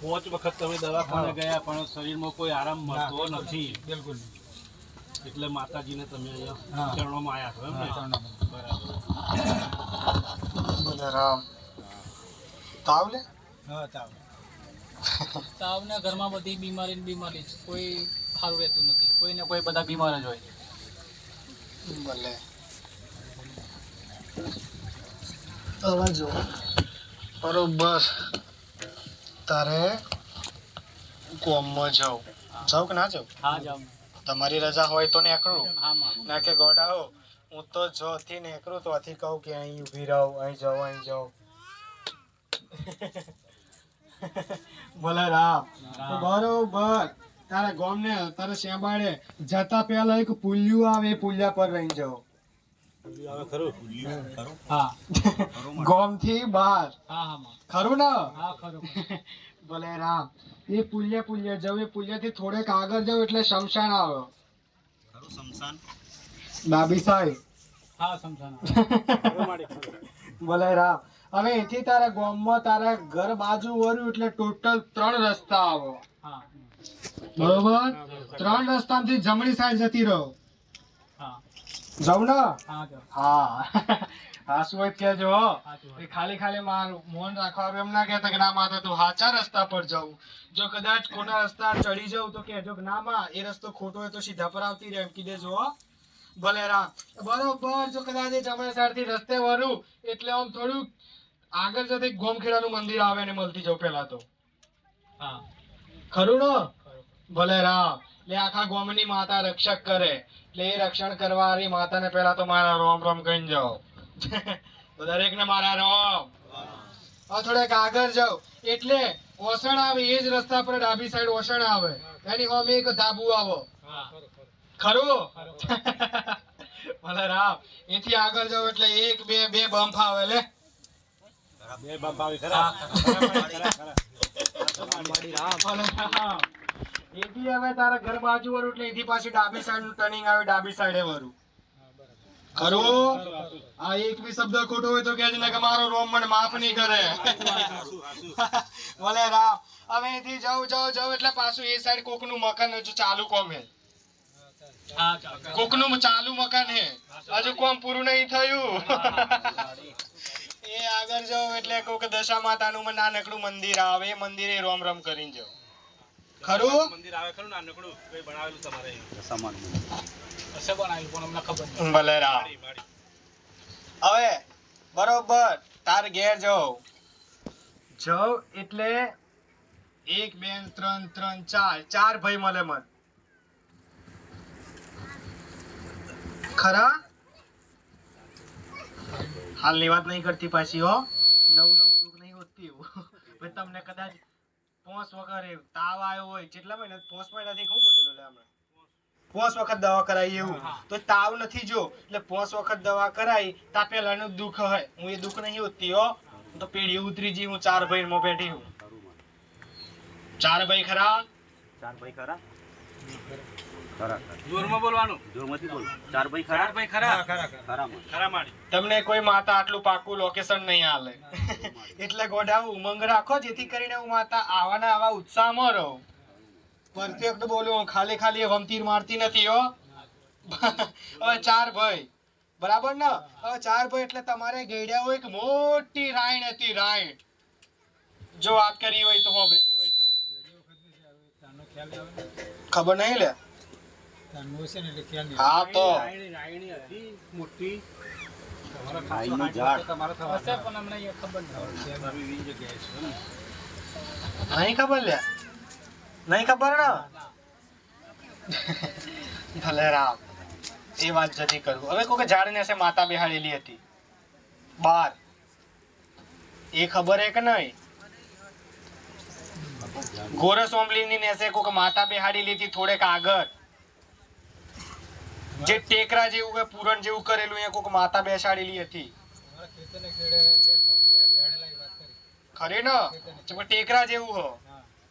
પાંચ વખત તમે દવાખાને ગયા પણ શરીરમાં કોઈ આરામ મળતો નથી બિલકુલ એટલે માતાજીને તમે અહીંયા ચરણોમાં આવ્યા છો બરાબર રામ તાવ લે હા તાવ તાવના ઘરમાં બધી બીમારી બીમારી છે. કોઈ સારું રહેતું નથી. કોઈ ને કોઈ બધા બીમાર જ હોય ભલે. હવે જો બરોબર. તારે કોમમાં જાઉં જાઉં કે ના જાઉં હા જાવ તમારી રજા હોય તો નીકળું. હા ના કે ગોડાઓ હું તો જો થી નીકળું તો આથી કહું કે અહીં ઊભી રહું અહીં જાઉં અહીં જાઉં બોલે રામ. બરોબર. તારા ગોમને તારે શેબાડે જતા પહેલા એક પુલ્યું આવે એ પુલિયા પર રહી જાઓ. હા ગામથી બહાર હા હા માં. ખરું ને? હા રામ. એ પુલિયા પુલિયા જાવ એ પુલિયા થી થોડેક આગળ જાવ એટલે શમશાન આવે. ડાબી સાઈડ ભલે રામ. હવે એથી તારા ગામમાં તારા ઘર બાજુ વર્યું એટલે ટોટલ ત્રણ રસ્તા આવો. બરોબર? ત્રણ રસ્તામાંથી જમણી સાઈડ જતી રહો. જાવ હા હા. શું હોય કહેજો? હો હા તો એ ખાલી ખાલી મારું મોન રાખવાનું એમ ના કહેતા કે ના માતા તું સાચા રસ્તા પર જવું. જો કદાચ કોના રસ્તા ચડી જાઉં તો કહેજો કે ના માં એ રસ્તો ખોટો હોય તો સીધા પર આવતી રહે એમ કીધે જો ભલે રામ. બરોબર જો કદાચ એ જમણા સાઈડથી રસ્તે વરું એટલે આમ થોડું આગળ જતા એક ગોમખેડાનું મંદિર આવે ને મળતી જવું પેલા તો. હા. ખરું ને? ભલે રામ. એટલે આખા ગોમની માતા રક્ષક કરે. એટલે એ રક્ષણ કરવાવાળી માતાને પહેલા તો મારા રોમ રોમ કહીને જાઓ. તો દરેકને મારા રોમ. થોડેક આગળ જાઓ. એટલે ઓસણ આવે એ જ રસ્તા પર ડાબી સાઈડ ઓસણ આવે. એની હોમ એક ધાબુ આવો. ખરું? ભલે રામ. એથી આગળ જાવ એટલે એક બે બે બમ્પ આવે લે. બે બમ્પ આવી ખરા? ભલે રામ એથી હવે તારા ઘર બાજુ વરું એટલે એથી પાછી ડાબી સાઈડનું ટર્નિંગ આવે, ડાબી સાઈડે વરું ખરું? આ એક બી શબ્દ ખોટો હોય તો કહેજે ને કે મારો રોમ મને માફ નહીં કરે. જાઉં જાઉં જાઉં એટલે પાછું એ સાઈડ કોકનું મકાન હજુ ચાલુ કોમ હે? ચાલુ મકાન હે? હજુ કોમ પૂરું નહીં થયું. એ આગળ જાઉં એટલે કોક દશા માતાનું નાનકડું મંદિર આવે, એ મંદિરે રોમ રોમ કરીને જાઉં. ખરું? મંદિર આવે ખરું નાનકડું કોઈ બનાવેલું તમારે પણ અમને ખબર ભલે રામ. માડી, માડી. હવે બરોબર તાર ઘેર જાઉં. જાઉં એટલે એક બે ત્રણ ત્રણ ચાર. ચાર ભાઈ મળે મન. ખરા? હાલની વાત નહીં કરતી પાછી હો નવું નવું દુઃખ નહીં હોતી ભાઈ તમને કદાચ પોસ વગર તાવ આવ્યો હોય કેટલા મહિના પોસ મહિનાથી શું બોલેલો લે હમણાં? પોસ વખત દવા કરાવી એવું. તો તાવ નથી જો. એટલે પોસ વખત દવા કરાવી તા પેલાનું દુઃખ હોય હું એ દુઃખ નહીં હોતી હો. હું તો પેઢી ઉતરી જી હું ચાર ભાઈ માં બેઠી હું. ચાર ભાઈ ખરા? ચાર ભાઈ ખરા? ખરા ખરા. જોરમાં બોલવાનું? જોરમાંથી બોલો. ચાર ભાઈ ખરા? ચાર ભાઈ ખરા? ખરામાં ખરા માડી તમને કોઈ માતા આટલું પાકું લોકેશન નહીં હાલે. એટલે ગોડા ઉમંગ રાખો જેથી કરીને હું માતા આવાના આવા ઉત્સાહમાં રહું. પરફેક્ટ બોલું ખાલી ખાલી વમતીર મારતી નથી હો. હવે ચાર ભાઈ. બરાબર ને? હવે ચાર ભાઈ એટલે તમારે ગેડ્યા હોય એક મોટી રાઈણ હતી રાઈણ. જો વાત કરી હોય તો હોય તો. ખબર નહીં લે? હા તો. મોટી. એ નહીં તમે એવી જગ્યાએ છો ને. નહીં ખબર લે નહીં ખબર ને? ભલે રામ. એ વાત જતી કરું. હવે કોઈ ઝાડ હશે માતા બેહાડેલી હતી. બાર. એ ખબર હે કે નહીં? ગોરસ ઓમલીની નેસે કોક માતા બેહાડી હતી થોડેક આગળ. જે ટેકરા જેવું કે પૂરણ જેવું કરેલું, એ કોઈક માતા બેસાડેલી હતી. ખરે ને? ટેકરા જેવું હો.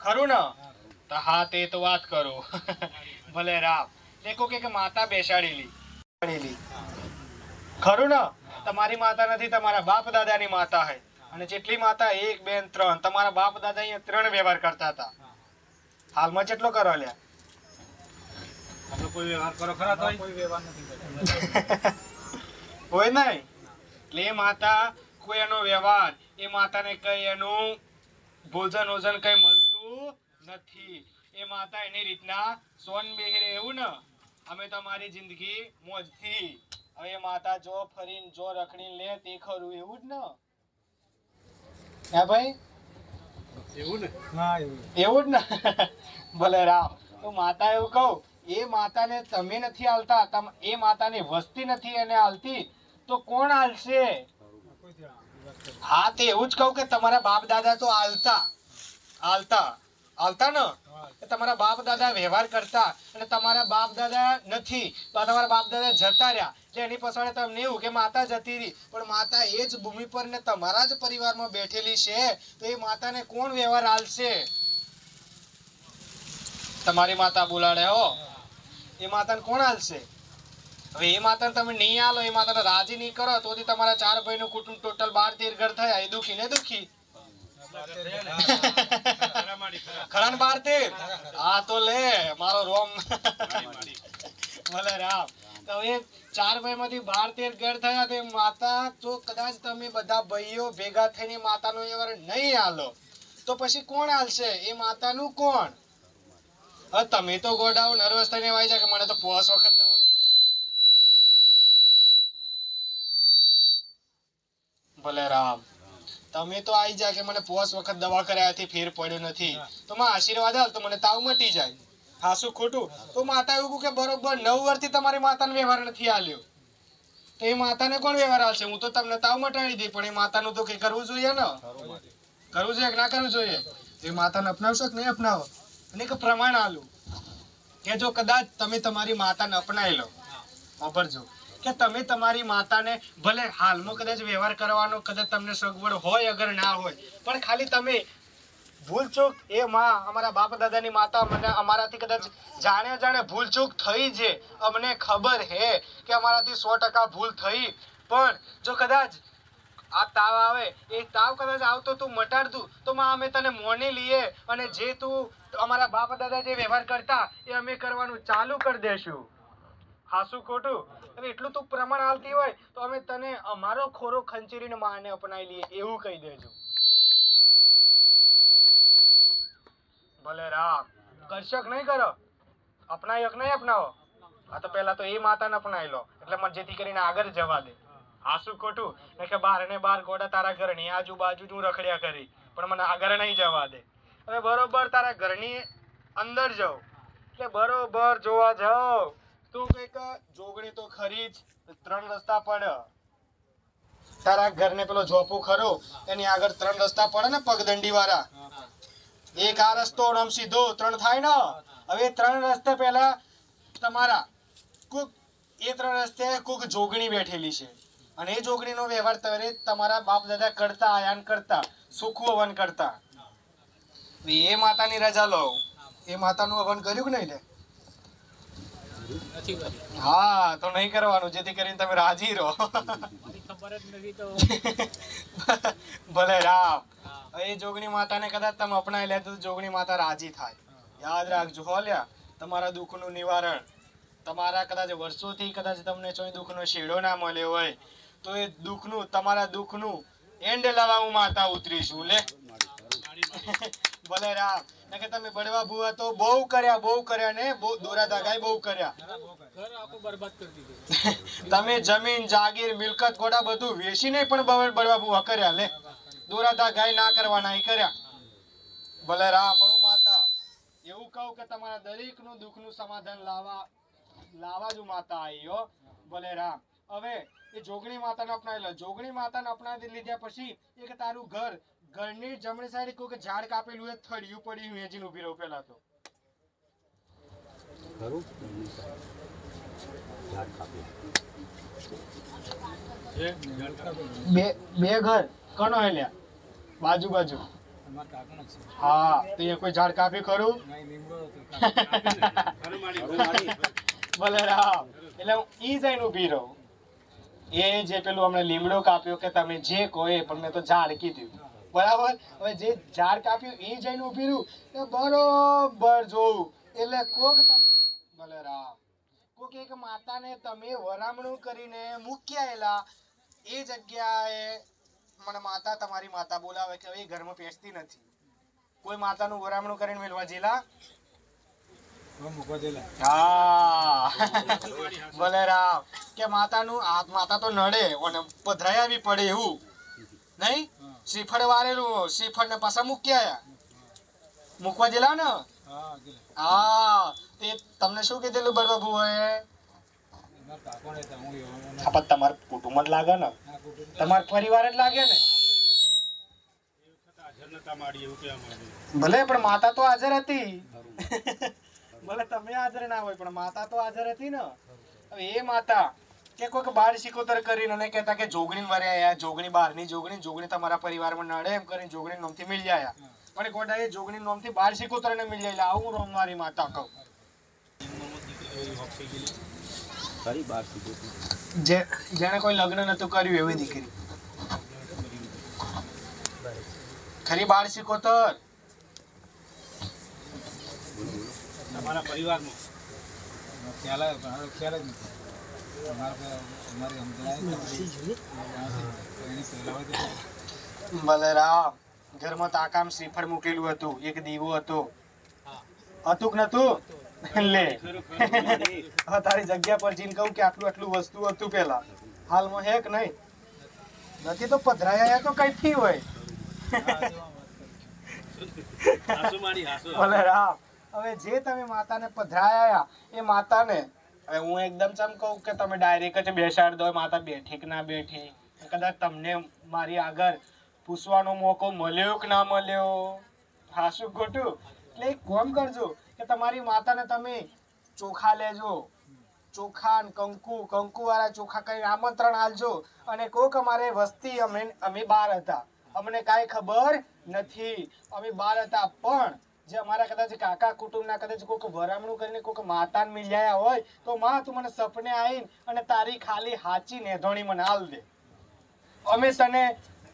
ખરું ને? તો હા, તે તો વાત કરો. ભલે રામ. તે કોકે કે માતા બેસાડેલી. ખરું ને? તમારી માતા નથી, તમારા બાપ દાદાની માતા હે. અને જેટલી માતા એક, બે, ત્રણ, તમારા બાપ દાદા અહીંયા ત્રણ વ્યવહાર કરતા હતા. હાલમાં કેટલો કરો લ્યા. કોઈ વ્યવહાર કરો ખરા? કોઈ વ્યવહાર નથી હોય નહીં? એટલે એ માતા કોઈ એનો વ્યવહાર એ માતાને કઈ એનું ભોજન ઓજન કઈ મળતું નથી. એ માતા એની રીતના સોન બેહરે એવું ને અમે તમારી જિંદગી મોજથી. હવે માતા જો ફરીને જો રખડીને લે તે ખરું એવું જ ને? હે ભાઈ? એવું ને? એવું જ ને? ભલે રામ. તો માતા એવું કહું. એ માતાને તમે નથી આલતા એ માતાની વસ્તી નથી એને આલતી તો કોણ આલશે હા, તે એવું જ કહું કે તમારા બાપ દાદા તો આલતા આલતા આલતા ન? તમારા બાપ દાદા વ્યવહાર કરતા અને તમારા બાપ દાદા નથી તમારા બાપ દાદા જતા રહ્યા. એટલે એની પાછળ તમને એવું કે માતા જતી રહી, પણ માતા એ જ ભૂમિ પર ને તમારા જ પરિવારમાં બેઠેલી છે, તો એ માતાને કોણ વ્યવહાર આલશે તમારી માતા બોલાડે હો. એ માતાને કોણ હાલશે હવે એ માતાને તમે નહીં આલો, એ માતાને રાજી નહીં કરો, તો તમારા ચાર ભાઈનું કુટુંબ ટોટલ બાર તેર ઘર થયા. એ દુખી, ને દુખી? ખરા માડી ખરા. ખરા ને બાર તેર? હા, તો લે, મારો રોમ. ભલે રામ. હવે ચાર ભાઈ માંથી બાર તેર ઘર થયા, તે માતા તો કદાચ તમે બધા ભાઈઓ ભેગા થઈને માતાનો વ્યવહાર નહીં આલો, તો પછી કોણ હાલશે એ માતાનું કોણ? હવે તમે તો ગોડાઓ નર્વસ થઈને વાય જાય કે મને તો પોસ વખત દવા ભલે રામ. તમે તો આવી જા કે મને પોસ વખત દવા કરાયાથી ફેર પડ્યો નથી. તો માં આશીર્વાદ હાલ તો મને તાવ મટી જાય. હાસું ખોટું. તો માતા એવું કે બરોબર નવ વર્ષથી તમારી માતાનો વ્યવહાર નથી આલ્યો. તો એ માતાને કોણ વ્યવહાર આલશે? હું તો તમને તાવ મટાડી દઈ પણ એ માતાનું તો કંઈ કરવું જોઈએ ને? કરવું જોઈએ કે ના કરવું જોઈએ? એ માતાને અપનાવશો કે નહીં અપનાવો? અને એક પ્રમાણ આલું કે જો કદાચ તમે તમારી માતાને અપનાવી લો. વાપરજો. કે તમે તમારી માતાને ભલે હાલમાં કદાચ વ્યવહાર કરવાનો, કદાચ તમને સગવડ હોય અગર ના હોય, પણ ખાલી તમે ભૂલચૂક, એ માં, અમારા બાપ દાદાની માતા મને અમારાથી કદાચ જાણે જાણે ભૂલચૂક થઈ છે. અમને ખબર હે કે અમારાથી સો ટકા ભૂલ થઈ. પણ જો કદાચ આ તાવ આવે, એ તાવ કદાચ આવતો તું મટાડતું તો. માં, અમે તને મોને લઈએ અને જે તું અમારા બાપ દાદા જે વ્યવહાર કરતા, એ અમે કરવાનું ચાલુ કરી દેશું. હાસું ખોટું. અને એટલું તું પ્રમાણ હાલતી હોય, તો અમે તને અમારો ખોરો ખંચેરીને માને અપનાવી લઈએ, એવું કહી દેજો. ભલે રામ. કશક નહીં કરો. અપનાયક નહીં અપનાવો. આ તો પહેલા તો એ માતાને અપનાવી લો. એટલે મને જેથી કરીને આગળ જવા દે. આ શું ખોટું? ને કે બાર ને બાર ગોડા તારા ઘરની આજુબાજુ હું રખડ્યા કરી. પણ મને આગળ નહીં જવા દે. હવે બરોબર, તારા ઘરની અંદર જાઉં. એટલે બરોબર, જોવા જાઓ. તું કંઈક જોગણી તો ખરી જ. ત્રણ રસ્તા પડે. તારા ઘરને પેલો ઝોપું ખરો, એની આગળ ત્રણ રસ્તા પડે ને પગદંડી વાળા એક આ રસ્તો આમ સીધો, ત્રણ થાય ને? હવે ત્રણ રસ્તે પહેલા તમારા કોક, એ ત્રણ રસ્તે કોક જોગણી બેઠેલી છે. અને એ જોગણીનો વ્યવહાર તમે તમારા બાપ દાદા કરતા આયાન કરતા સુખવું હવન કરતા. એ માતાની રજા લો. એ માતાનું હવન કર્યું કે નહીં લે? હા તો નહીં કરવાનું જેથી કરીને તમે રાજી રહો. ભલે રામ. એ જોગણી માતાને કદાચ તમે અપનાવી લે તો જોગણી માતા રાજી થાય. યાદ રાખજો હો લ્યા. તમારા દુઃખનું નિવારણ. તમારા કદાચ વર્ષોથી કદાચ તમને ચોય દુઃખનો શેડો ના મળ્યો હોય તો એ દુઃખનું, તમારા દુઃખનું એન્ડ લાવવા હું માતા ઉતરીશું, લે. ભલે રામ. કે તમે બળવા ભૂવા તો બહુ કર્યા બહુ કર્યા ને દોરા દાગાઈ બહુ કર્યા. તમે જમીન, જાગીર, મિલકત, ઘોડા બધું વેચીને પણ બળ- બળવા ભૂવા કર્યા, લે. દોરા ગાય ના કરવાના, એ કર્યા. ભલે રામ, પણ માતા, એવું કહું કે તમારા દરેકનું દુઃખનું સમાધાન લાવવા લાવા જ માતા આવી હો. ભલે રામ. હવે એ જોગણી માતાને અપનાવી લો. જોગણી માતાને અપનાવી લીધા પછી એક તારું ઘર ઘરની જમણી સાઈડ કોઈ ઝાડ કાપેલું હોય થળિયું પડ્યું વેચીને ઊભી ઊભી રહું પેલા તો. ખરું? ઝાડ કાપી કાપી. બે બે ઘર કનો હેલ્યા બાજુ બાજુ. હા તો એ કોઈ ઝાડ કાપ્યું ખરું? ભલે રામ. એટલે હું ઈ જઈને ઊભી રહું. એ જે પેલું હમણે લીમડો કાપ્યો કે તમે જે કહો એ પણ મેં તો ઝાડ કીધું. બરાબર? હવે જે ઝાડ કાપ્યું એ જઈને ઊભી રહ્યું બરોબર જોવું એટલે કોક તમે ભલે કોક એક માતાને તમે વરામણું કરીને મૂક્યાયેલા, એ જગ્યાએ મને માતા તમારી માતા બોલાવે કે એ ઘરમાં પેસતી નથી. કોઈ માતાનું વરામણું કરીને મેળવા જેલા? હા. ભલે રામ કે માતાનું હાથ માતા તો નડે અને પધરાઈ આવી પડે એવું. નહીં? શ્રીફળ વાળેલું શ્રીફળ ને પાછા મૂક્યા મૂકવા જેલા ને? હા તે તમને શું કીધેલું બરબાબુ એ તમારું કુટુંબ જ લાગે ને. તમારો પરિવાર જ લાગે ને. ભલે પણ માતા તો હાજર હતી. ભલે તમે હાજર ના હોય પણ માતા તો હાજર હતી ને. હવે એ માતા કે કોઈક બાર શીખોતર કરીને અને કહેતા કે જોગણી વરે આયા જોગણી બહારની જોગણી જોગણી તમારા પરિવારમાં નડે એમ કરીને જોગણી નોમથી મિલ આયા. પણ ગોડા એ જોગણી નોમથી બાર શિકોતર ને મિલ જાય આવું રોમ મારી માતા કહું. જે જેણે કોઈ લગ્ન નતું કર્યું એવી દીકરી. ખરી બાર શિકોતર? તમારા પરિવારમાં. બલરામ ઘરમાં તાકામ શ્રીફળ મૂકેલું હતું. એક દીવો હતો. હતું કે નતું લે. તારી જગ્યા પર જીને કહું કે આટલું આટલું વસ્તુ હતું પેલા. હાલમાં હે કે નહીં? નથી તો પધરાયા તો કઈ થી હોય ભલે બલરામ હવે જે તમે માતાને પધરાયા એ માતાને હવે હું એકદમ ચમ કહું કે તમે ડાયરેક્ટ જ બેસાડ દો, માતા બેઠી કે ના બેઠી. કદાચ તમને મારી આગળ પૂછવાનો મોકો મળ્યો કે ના મળ્યો? હા શું ખોટું. એટલે એક કોમ કરજો કે તમારી માતાને તમે ચોખા લેજો. ચોખા કંકુ કંકુ વાળા ચોખા કઈ આમંત્રણ આલજો અને કોક અમારે વસ્તી અમે અમે બાર હતા. અમને કાંઈ ખબર નથી. અમે બાર હતા પણ જે અમારા કદાચ કાકા કુટુંબના કદાચ કોઈક વરામણું કરીને કોઈક માતાને મિલ્યા હોય, તો માં તું મને સપને આવીને અને તારી ખાલી હાચી નેધોણી મને હાલ દે. અમે તને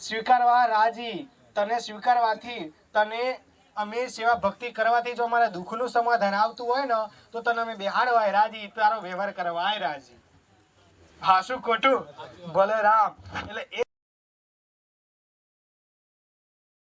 સ્વીકારવા રાજી, તને સ્વીકારવાથી તને અમે સેવા ભક્તિ કરવાથી જો અમારા દુઃખનું સમાધાન આવતું હોય ને, તો તને અમે બેહાડવાય રાજી, તારો વ્યવહાર કરવાય રાજી. હા, શું ખોટું? ભલે રામ. એટલે